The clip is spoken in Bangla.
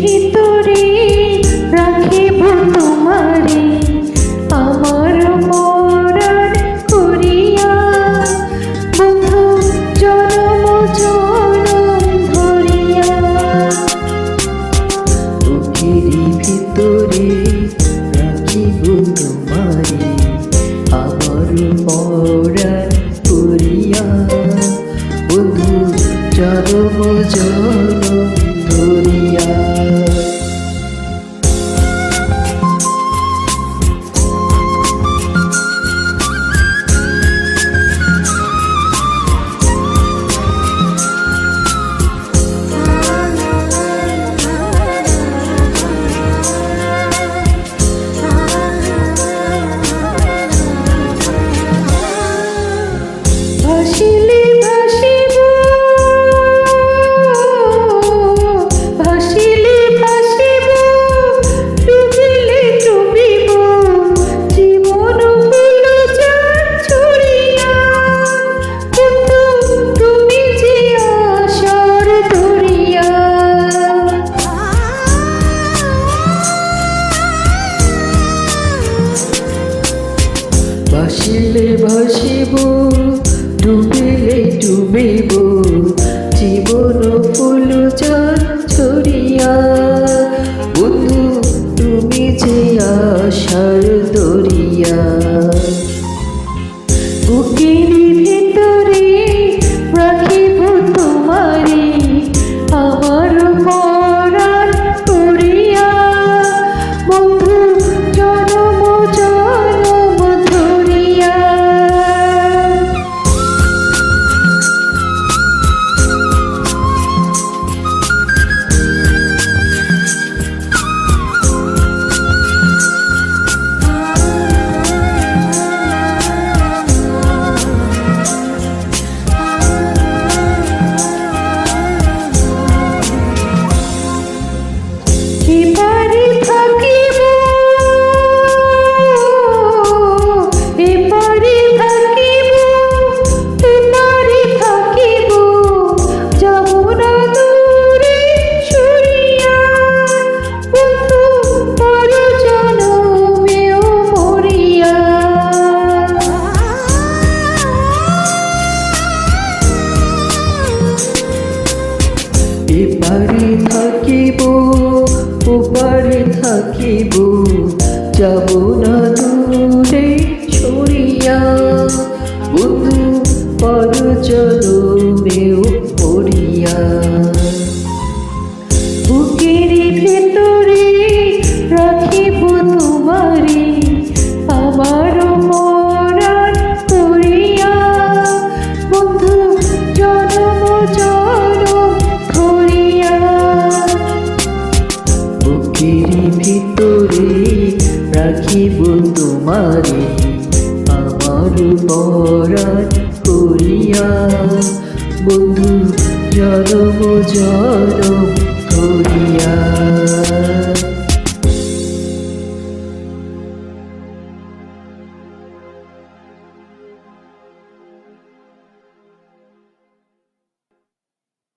ভিতরে রাখিব তোমারে, আমার মরণ করিয়া। বন্ধু, জনম জনম ধরিয়া। চোখের ভিতরে রাখিব তোমারে আমার মরণ এপারে থাকিব ওপারে থাকিব। যাব না দূরে সরিয়া বন্ধু পর চল তোমারে আমার পরাণ করিয়া। বন্ধু জনম জনম করিয়া।